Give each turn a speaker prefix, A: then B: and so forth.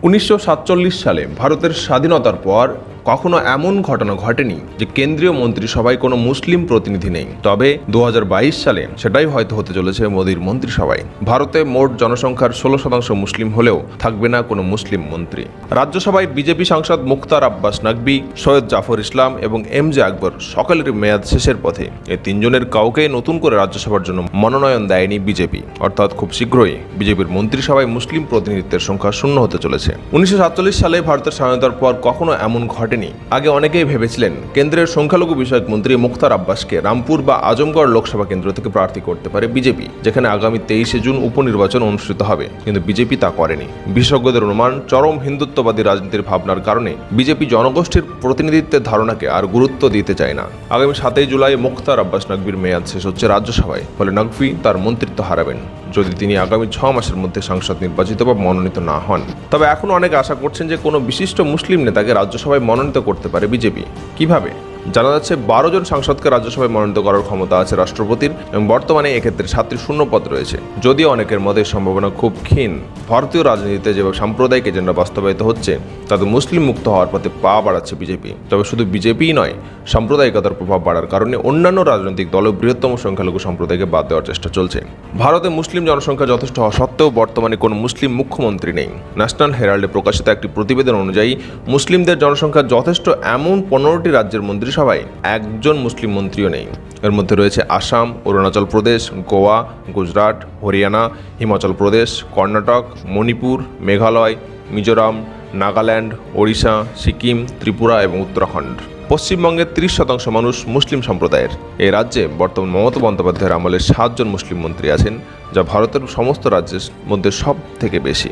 A: উনিশশো সাতচল্লিশ সালে ভারতের স্বাধীনতার পর কখনো এমন ঘটনা ঘটেনি যে কেন্দ্রীয় মন্ত্রিসভায় কোনো মুসলিম প্রতিনিধি নেই। তবে দু হাজার বাইশ সালে সেটাই হয়তো হতে চলেছে মোদীর মন্ত্রিসভায়। ভারতে মোট জনসংখ্যার ষোলো শতাংশ মুসলিম হলেও থাকবে না কোনো মুসলিম মন্ত্রী। রাজ্যসভায় বিজেপি সাংসদ মুখতার আব্বাস নাকবি, সৈয়দ জাফর ইসলাম এবং এম জে আকবর সকলের মেয়াদ শেষের পথে। এ তিনজনের কাউকে নতুন করে রাজ্যসভার জন্য মনোনয়ন দেয়নি বিজেপি। অর্থাৎ খুব শীঘ্রই বিজেপির মন্ত্রিসভায় মুসলিম প্রতিনিধিত্বের সংখ্যা শূন্য হতে চলেছে। উনিশশো সাতচল্লিশ সালে ভারতের স্বাধীনতার পর কখনো এমন ঘটেনি আগে অনেকেই ভেবেছিলেন কেন্দ্রের সংখ্যালঘু বিষয়ক মন্ত্রী মুখতার আব্বাসকে রামপুর বা আজমগড় লোকসভা কেন্দ্র থেকে প্রার্থী করতে পারে বিজেপি, যেখানে আগামী তেইশে জুন উপনির্বাচন অনুষ্ঠিত হবে। কিন্তু বিজেপি তা করেনি। বিশেষজ্ঞদের অনুমান, চরম হিন্দুত্ববাদী রাজনীতির ভাবনার কারণে বিজেপি জনগোষ্ঠীর প্রতিনিধিত্বের ধারণাকে আর গুরুত্ব দিতে চায় না। আগামী সাতই জুলাই মুখতার আব্বাস নকবির মেয়াদ শেষ হচ্ছে রাজ্যসভায়, ফলে নকভি তার মন্ত্রিত্ব হারাবেন। যদি তিনি আগামী ছ মাসের মধ্যে সাংসদ নির্বাচিত বা মনোনীত না হন। তবে এখন অনেকে আশা করছেন যে কোনো বিশিষ্ট মুসলিম নেতাকে রাজ্যসভায় মনোনীত করতে পারে বিজেপি। কীভাবে? জানা যাচ্ছে বারো জন সাংসদকে রাজ্যসভায় মনোনীত করার ক্ষমতা আছে রাষ্ট্রপতির এবং বর্তমানে এক্ষেত্রে সাতটি শূন্য পদ রয়েছে। যদিও অনেকের মধ্যে সম্ভাবনা খুব ক্ষীণ। ভারতীয় রাজনীতিতে যেভাবে সাম্প্রদায়িক এজেন্ডা বাস্তবায়িত হচ্ছে, তাতে মুসলিম মুক্ত হওয়ার পথে পা বাড়াচ্ছে বিজেপি। তবে শুধু বিজেপিই নয়, সাম্প্রদায়িকতার প্রভাব বাড়ার কারণে অন্যান্য রাজনৈতিক দলও বৃহত্তম সংখ্যালঘু সম্প্রদায়কে বাদ দেওয়ার চেষ্টা চলছে। ভারতে মুসলিম জনসংখ্যা যথেষ্ট হওয়া সত্ত্বেও বর্তমানে কোনো মুসলিম মুখ্যমন্ত্রী নেই। ন্যাশনাল হেরাল্ডে প্রকাশিত একটি প্রতিবেদন অনুযায়ী, মুসলিমদের জনসংখ্যা যথেষ্ট এমন পনেরোটি রাজ্যের মন্ত্রিসভায় একজন মুসলিম মন্ত্রীও নেই। এর মধ্যে রয়েছে আসাম, অরুণাচল প্রদেশ, গোয়া, গুজরাট, হরিয়ানা, হিমাচল প্রদেশ, কর্ণাটক, মণিপুর, মেঘালয়, মিজোরাম, নাগাল্যান্ড, ওড়িশা, সিকিম, ত্রিপুরা এবং উত্তরাখণ্ড। পশ্চিমবঙ্গের তিরিশ শতাংশ মানুষ মুসলিম সম্প্রদায়ের। এই রাজ্যে বর্তমান মমতা বন্দ্যোপাধ্যায়ের আমলে সাতজন মুসলিম মন্ত্রী আছেন, যা ভারতের সমস্ত রাজ্যের মধ্যে সব থেকে বেশি।